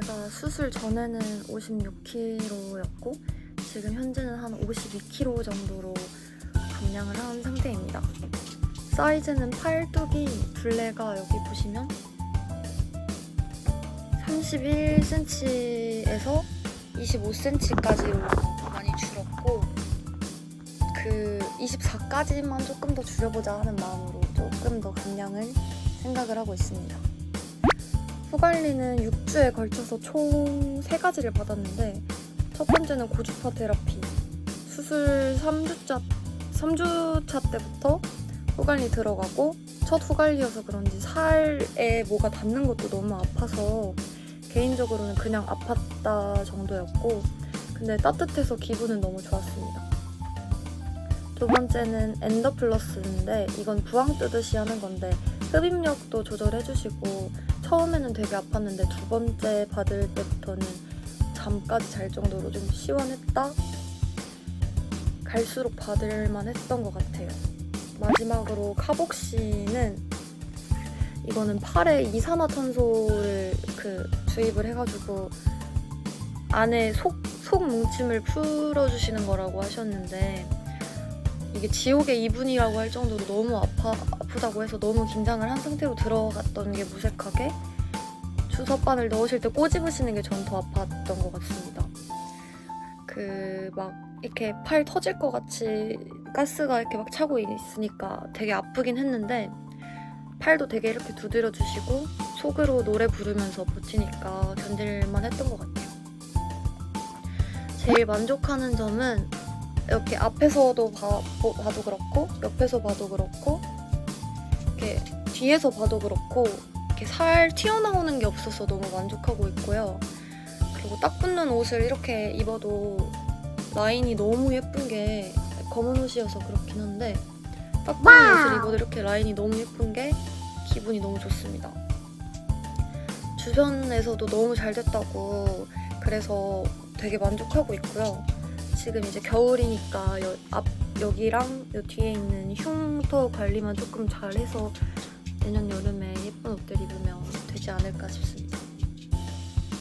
제가 수술 전에는 56kg였고 지금 현재는 한 52kg 정도로 감량을 한 상태입니다. 사이즈는 팔뚝이 둘레가 여기 보시면 31cm에서 25cm까지로 많이 줄었고 그 24까지만 조금 더 줄여보자 하는 마음으로 조금 더 감량을 생각을 하고 있습니다. 후관리는 6주에 걸쳐서 총 3가지를 받았는데 첫 번째는 고주파 테라피 수술 3주차, 3주차 때부터 후관리 들어가고 첫 후관리여서 그런지 살에 뭐가 닿는 것도 너무 아파서 개인적으로는 그냥 아팠다 정도였고 근데 따뜻해서 기분은 너무 좋았습니다. 두 번째는 엔더 플러스인데 이건 부항 뜨듯이 하는 건데 흡입력도 조절해주시고 처음에는 되게 아팠는데 두 번째 받을 때부터는 잠까지 잘 정도로 좀 시원했다? 갈수록 받을만 했던 것 같아요. 마지막으로 카복시는 이거는 팔에 이산화탄소를 그 주입을 해가지고 안에 속, 속 뭉침을 풀어주시는 거라고 하셨는데 이게 지옥의 이분이라고 할 정도로 너무 아파, 아프다고 해서 너무 긴장을 한 상태로 들어갔던 게 무색하게 주사바늘 넣으실 때 꼬집으시는 게 전 더 아팠던 것 같습니다. 그 막 이렇게 팔 터질 것 같이 가스가 이렇게 막 차고 있으니까 되게 아프긴 했는데 팔도 되게 이렇게 두드려 주시고 속으로 노래 부르면서 버티니까 견딜만 했던 것 같아요. 제일 만족하는 점은 이렇게 앞에서도 봐, 보- 봐도 그렇고 옆에서 봐도 그렇고 이렇게 뒤에서 봐도 그렇고 이렇게 살 튀어나오는 게 없어서 너무 만족하고 있고요. 그리고 딱 붙는 옷을 이렇게 입어도 라인이 너무 예쁜 게 검은 옷이어서 그렇긴 한데 딱 붙는 옷을 입어도 이렇게 라인이 너무 예쁜 게 기분이 너무 좋습니다. 주변에서도 너무 잘 됐다고 그래서 되게 만족하고 있고요. 지금 이제 겨울이니까 여, 앞 여기랑 여 뒤에 있는 흉터 관리만 조금 잘해서 내년 여름에 예쁜 옷들 입으면 되지 않을까 싶습니다.